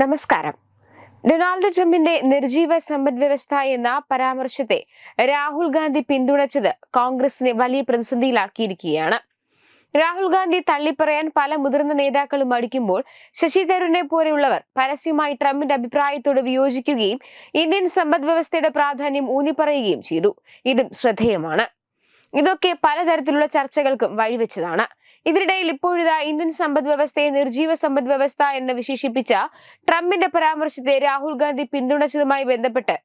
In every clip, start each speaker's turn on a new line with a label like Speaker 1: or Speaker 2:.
Speaker 1: നമസ്കാരം. ഡൊണാൾഡ് ട്രംപിന്റെ നിർജീവ സമ്പദ് വ്യവസ്ഥ എന്ന പരാമർശത്തെ രാഹുൽ ഗാന്ധി പിന്തുണച്ചത് കോൺഗ്രസിനെ വലിയ പ്രതിസന്ധിയിലാക്കിയിരിക്കുകയാണ്. രാഹുൽ ഗാന്ധി തള്ളിപ്പറയാൻ പല മുതിർന്ന നേതാക്കളും മടിക്കുമ്പോൾ ശശി തരൂരിനെ പോലെയുള്ളവർ പരസ്യമായി ട്രംപിന്റെ അഭിപ്രായത്തോട് വിയോജിക്കുകയും ഇന്ത്യൻ സമ്പദ് വ്യവസ്ഥയുടെ പ്രാധാന്യം ഊന്നിപ്പറയുകയും ചെയ്തു. ഇതും ശ്രദ്ധേയമാണ്. ഇതൊക്കെ പലതരത്തിലുള്ള ചർച്ചകൾക്കും വഴിവെച്ചതാണ്. ഇതിനിടയിൽ ഇപ്പോഴിതാ ഇന്ത്യൻ സമ്പദ് വ്യവസ്ഥയെ നിർജീവ സമ്പദ് വ്യവസ്ഥ എന്ന് വിശേഷിപ്പിച്ച ട്രംപിന്റെ പരാമർശത്തെ രാഹുൽ ഗാന്ധി പിന്തുണച്ചതുമായി ബന്ധപ്പെട്ട്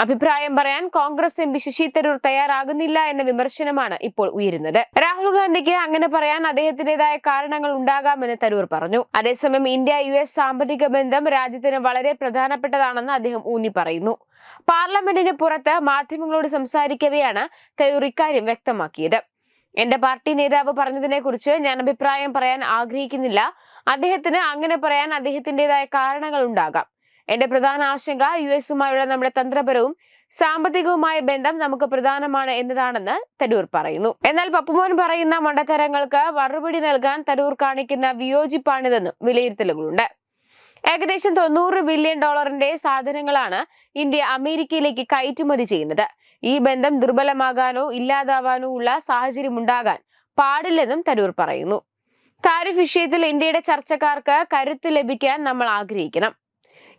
Speaker 1: അഭിപ്രായം പറയാൻ കോൺഗ്രസ് എം പി ശശി തരൂർ തയ്യാറാകുന്നില്ല എന്ന വിമർശനമാണ് ഇപ്പോൾ ഉയരുന്നത്. രാഹുൽ ഗാന്ധിക്ക് അങ്ങനെ പറയാൻ അദ്ദേഹത്തിന്റേതായ കാരണങ്ങൾ ഉണ്ടാകാമെന്ന് തരൂർ പറഞ്ഞു. അതേസമയം ഇന്ത്യ യു എസ് സാമ്പത്തിക ബന്ധം രാജ്യത്തിന് വളരെ പ്രധാനപ്പെട്ടതാണെന്ന് അദ്ദേഹം ഊന്നി പറയുന്നു. പാർലമെന്റിന് പുറത്ത് മാധ്യമങ്ങളോട് സംസാരിക്കവെയാണ് തരൂർ ഇക്കാര്യം വ്യക്തമാക്കിയത്. എന്റെ പാർട്ടി നേതാവ് പറഞ്ഞതിനെ കുറിച്ച് ഞാൻ അഭിപ്രായം പറയാൻ ആഗ്രഹിക്കുന്നില്ല. അദ്ദേഹത്തിന് അങ്ങനെ പറയാൻ അദ്ദേഹത്തിന്റേതായ കാരണങ്ങൾ ഉണ്ടാകാം. എന്റെ പ്രധാന ആശങ്ക യു എസുമായുള്ള നമ്മുടെ തന്ത്രപരവും സാമ്പത്തികവുമായ ബന്ധം നമുക്ക് പ്രധാനമാണ് എന്നതാണെന്ന് തരൂർ പറയുന്നു. എന്നാൽ പപ്പുമോൻ പറയുന്ന മണ്ടത്തരങ്ങൾക്ക് മറുപടി നൽകാൻ തരൂർ കാണിക്കുന്ന വിയോജിപ്പാണിതെന്നും വിലയിരുത്തലുകളുണ്ട്. ഏകദേശം തൊണ്ണൂറ് ബില്യൺ ഡോളറിന്റെ സാധനങ്ങളാണ് ഇന്ത്യ അമേരിക്കയിലേക്ക് കയറ്റുമതി ചെയ്യുന്നത്. ഈ ബന്ധം ദുർബലമാകാനോ ഇല്ലാതാവാനോ ഉള്ള സാഹചര്യം ഉണ്ടാകാൻ പാടില്ലെന്നും തരൂർ പറയുന്നു. താരിഫ് വിഷയത്തിൽ ഇന്ത്യയുടെ ചർച്ചക്കാർക്ക് കരുത്ത് ലഭിക്കാൻ നമ്മൾ ആഗ്രഹിക്കണം.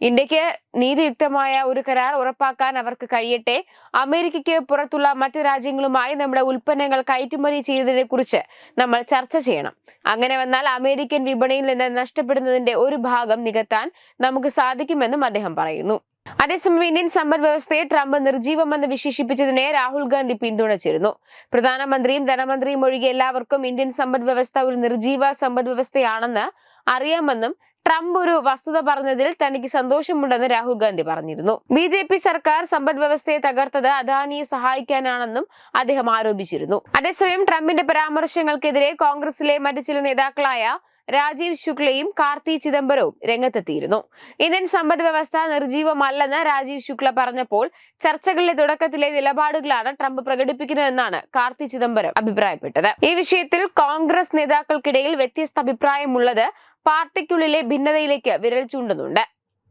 Speaker 1: ഇന്ത്യയ്ക്ക് നീതിയുക്തമായ ഒരു കരാർ ഉറപ്പാക്കാൻ അവർക്ക് കഴിയട്ടെ. അമേരിക്കയ്ക്ക് പുറത്തുള്ള മറ്റ് രാജ്യങ്ങളുമായി നമ്മുടെ ഉൽപ്പന്നങ്ങൾ കയറ്റുമതി ചെയ്തതിനെ കുറിച്ച് നമ്മൾ ചർച്ച ചെയ്യണം. അങ്ങനെ വന്നാൽ അമേരിക്കൻ വിപണിയിൽ നിന്ന് നഷ്ടപ്പെടുന്നതിന്റെ ഒരു ഭാഗം നികത്താൻ നമുക്ക് സാധിക്കുമെന്നും അദ്ദേഹം പറയുന്നു. അതേസമയം ഇന്ത്യൻ സമ്പദ് വ്യവസ്ഥയെ ട്രംപ് നിർജീവമെന്ന് വിശേഷിപ്പിച്ചതിനെ രാഹുൽ ഗാന്ധി പിന്തുണച്ചിരുന്നു. പ്രധാനമന്ത്രിയും ധനമന്ത്രിയും ഒഴികെ എല്ലാവർക്കും ഇന്ത്യൻ സമ്പദ് വ്യവസ്ഥ ഒരു നിർജീവ സമ്പദ് വ്യവസ്ഥയാണെന്ന് അറിയാമെന്നും ട്രംപ് ഒരു വസ്തുത പറഞ്ഞതിൽ തനിക്ക് സന്തോഷമുണ്ടെന്ന് രാഹുൽ ഗാന്ധി പറഞ്ഞിരുന്നു. ബി ജെ പി സർക്കാർ സമ്പദ് വ്യവസ്ഥയെ തകർത്തത് അദാനിയെ സഹായിക്കാനാണെന്നും അദ്ദേഹം ആരോപിച്ചിരുന്നു. അതേസമയം ട്രംപിന്റെ പരാമർശങ്ങൾക്കെതിരെ കോൺഗ്രസിലെ മറ്റു ചില നേതാക്കളായ രാജീവ് ശുക്ലയും കാർത്തി ചിദംബരവും രംഗത്തെത്തിയിരുന്നു. ഇന്ത്യൻ സമ്പദ് വ്യവസ്ഥ നിർജീവമല്ലെന്ന് രാജീവ് ശുക്ല പറഞ്ഞപ്പോൾ ചർച്ചകളിലെ തുടക്കത്തിലെ നിലപാടുകളാണ് ട്രംപ് പ്രകടിപ്പിക്കുന്നതെന്നാണ് കാർത്തി ചിദംബരം അഭിപ്രായപ്പെട്ടത്. ഈ വിഷയത്തിൽ കോൺഗ്രസ് നേതാക്കൾക്കിടയിൽ വ്യത്യസ്ത അഭിപ്രായമുള്ളത് പാർട്ടിക്കുള്ളിലെ ഭിന്നതയിലേക്ക് വിരൽ ചൂണ്ടുന്നുണ്ട്.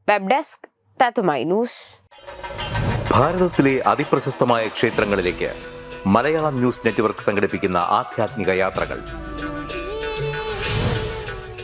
Speaker 1: Web desk news.
Speaker 2: ഭാരതത്തിലെ അതിപ്രശസ്തമായ ക്ഷേത്രങ്ങളിലേക്ക് മലയാളം ന്യൂസ് നെറ്റ്വർക്ക് സംഘടിപ്പിക്കുന്ന ആധ്യാത്മിക യാത്രകൾ.